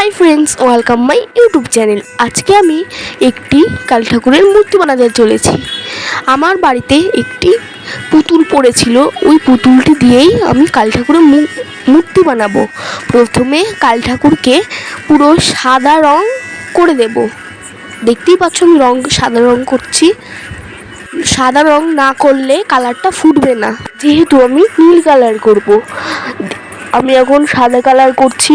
Hi friends welcome my YouTube channel আজকে আমি একটি কালী ঠাকুরের মূর্তি বানাতে চলেছি। আমার বাড়িতে একটি পুতুল পড়েছিল। ওই পুতুলটি দিয়েই আমি কালী ঠাকুরের মূর্তি বানাবো। প্রথমে কালী ঠাকুরকে পুরো সাদা রং করে দেব। দেখতেই পাচ্ছ আমি রং, সাদা রং করছি। সাদা রং না করলে কালারটা ফুটবে না। যেহেতু আমি নীল কালার করব। আমি এখন সাদা কালার করছি।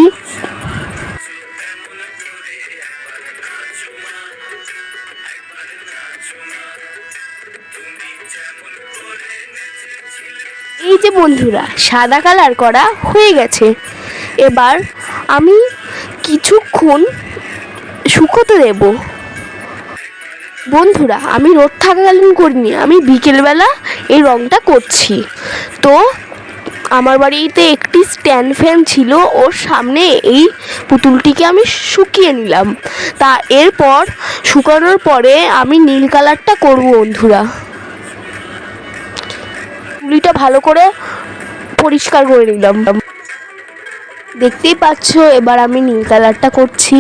এই যে বন্ধুরা, সাদা কালার করা হয়ে গেছে। এবার আমি কিছুক্ষণ শুকোতে দেব। বন্ধুরা, আমি রোদ থাকাকালীন করিনি, আমি বিকেলবেলা এই রংটা করছি। তো, আমার বাড়িতে একটি স্ট্যান্ড ফ্যান ছিল, ওর সামনে এই পুতুলটিকে আমি শুকিয়ে নিলাম। তা এরপর শুকানোর পরে আমি নীল কালারটা করব, বন্ধুরা। তুলিটা ভালো করে পরিষ্কার করে নিলাম। দেখতেই পাচ্ছ এবার আমি নীল কালারটা করছি।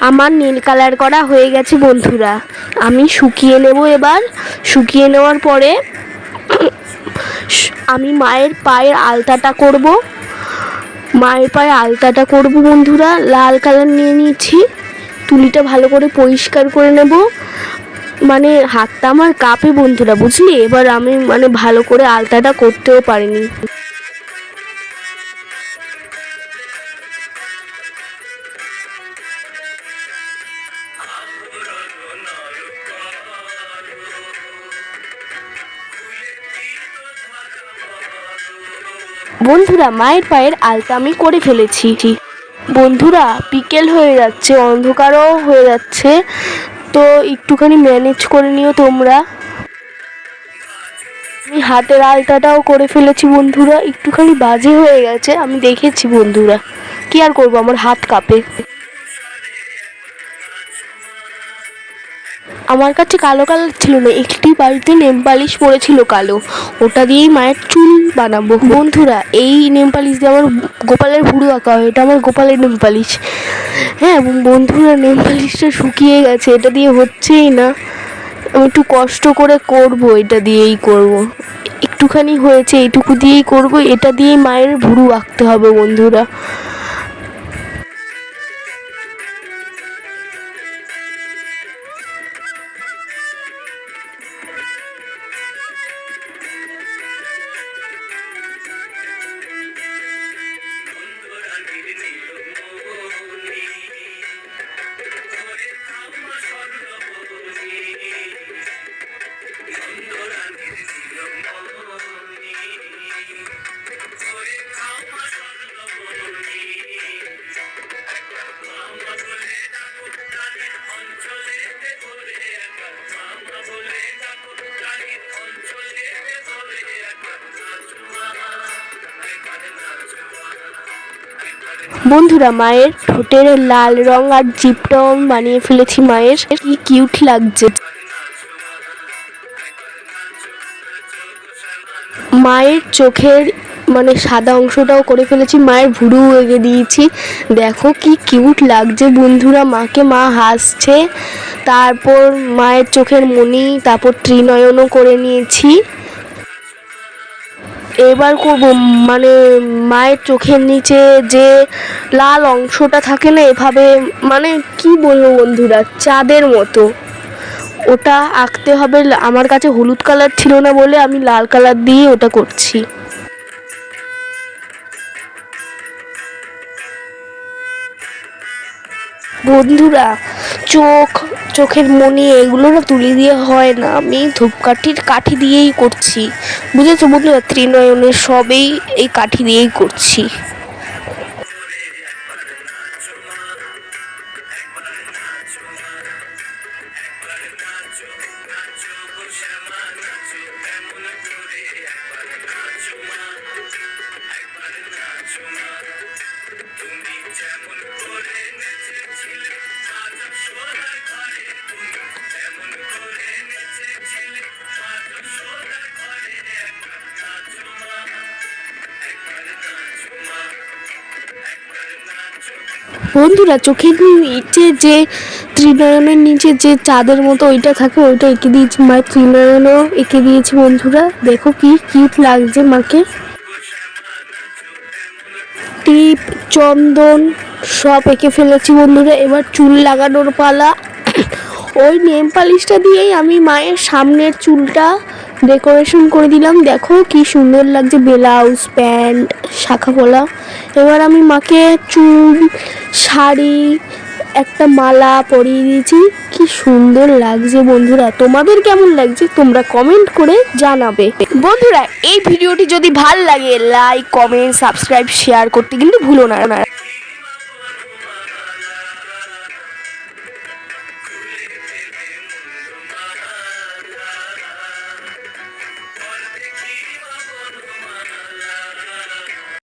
আমার নীল কালার করা হয়ে গেছে, বন্ধুরা। আমি শুকিয়ে নেব এবার। শুকিয়ে নেওয়ার পরে আমি মায়ের পায়ের আলতাটা করব। মায়ের পায়ে আলতাটা করব, বন্ধুরা। লাল কালার নিয়ে নিয়েছি। তুলিটা ভালো করে পরিষ্কার করে নেব। মানে হাতটা আমার কাঁপে, বন্ধুরা, বুঝলি? এবার আমি মানে ভালো করে আলতাটা করতেও পারিনি। বন্ধুরা, মায়ের পায়ের আলতা আমি করে ফেলেছি। বন্ধুরা, বিকেল হয়ে যাচ্ছে, অন্ধকারও হয়ে যাচ্ছে। তো একটুখানি ম্যানেজ করে নিও তোমরা। আমি হাতের আলতাটাও করে ফেলেছি বন্ধুরা, একটুখানি বাজে হয়ে গেছে, আমি দেখেছি বন্ধুরা। কি আর করব, আমার হাত কাঁপে। আমার কাছে কালো কালার ছিল না, একটি বাড়িতে নেম পালিশ পড়েছিল কালো। ওটা দিয়েই মায়ের চুল বানাবো। বন্ধুরা, এই নেম পালিশ দিয়ে আমার গোপালের ভুড়ু আঁকা হয়, এটা আমার গোপালের নেম পালিশ। হ্যাঁ বন্ধুরা, নেম পালিশটা শুকিয়ে গেছে, এটা দিয়ে হচ্ছেই না। আমি একটু কষ্ট করে করব, এটা দিয়েই করব। একটুখানি হয়েছে, এইটুকু দিয়েই করব, এটা দিয়েই মায়ের ভুরু আঁকতে হবে, বন্ধুরা। বন্ধুরা, মায়ের ঠোঁটের লাল রং আর জিপটাও বানিয়ে ফেলেছি মায়ের। কি কিউট লাগছে। মায়ের চোখের মানে সাদা অংশটাও করে ফেলেছি, মায়ের ভুরু এগে দিয়েছি। দেখো কি কিউট লাগছে বন্ধুরা, মাকে মা হাসছে। তারপর মায়ের চোখের মণি, তারপর ত্রিনয়নও করে নিয়েছি। এবার করব মানে মায়ের চোখের নিচে যে লাল অংশটা থাকে না এভাবে মানে কি বলব বন্ধুরা, চাঁদের মতো। ওটা আঁকতে হবে, আমার কাছে হলুদ কালার ছিল না বলে আমি লাল কালার দিয়ে ওটা করছি। বন্ধুরা, চোখ, চোখের মনি এগুলো না তুলি দিয়ে হয় না, আমি ধূপকাঠির কাঠি দিয়েই করছি। বুঝেছ বন্ধুরা ত্রিনয়নের সবেই এই কাঠি দিয়েই করছি। বন্ধুরা, চোখের নিচে যে ত্রিনয়নের নিচে যে চাঁদের মতো ওইটা থাকে, ওইটা এঁকে দিয়েছি মায়ের ত্রিনয়নও এঁকে দিয়েছি বন্ধুরা। দেখো কি কিউট লাগছে মাকে। টিপ, চন্দন সব এঁকে ফেলেছি বন্ধুরা। এবার চুল লাগানোর পালা। ওই নেম পালিশটা দিয়েই আমি মায়ের সামনের চুলটা ডেকোরেশন করে দিলাম। দেখো কি সুন্দর লাগছে, ব্লাউজ, প্যান্ট শাখা পলা এবার আমি মাকে চুল শাড়ি, একটা মালা পরিয়ে দিয়েছি। কি সুন্দর লাগছে বন্ধুরা। তোমাদের কেমন লাগছে তোমরা কমেন্ট করে জানাবে। বন্ধুরা, এই ভিডিওটি যদি ভালো লাগে লাইক কমেন্ট সাবস্ক্রাইব শেয়ার করতে কিন্তু ভুলো না।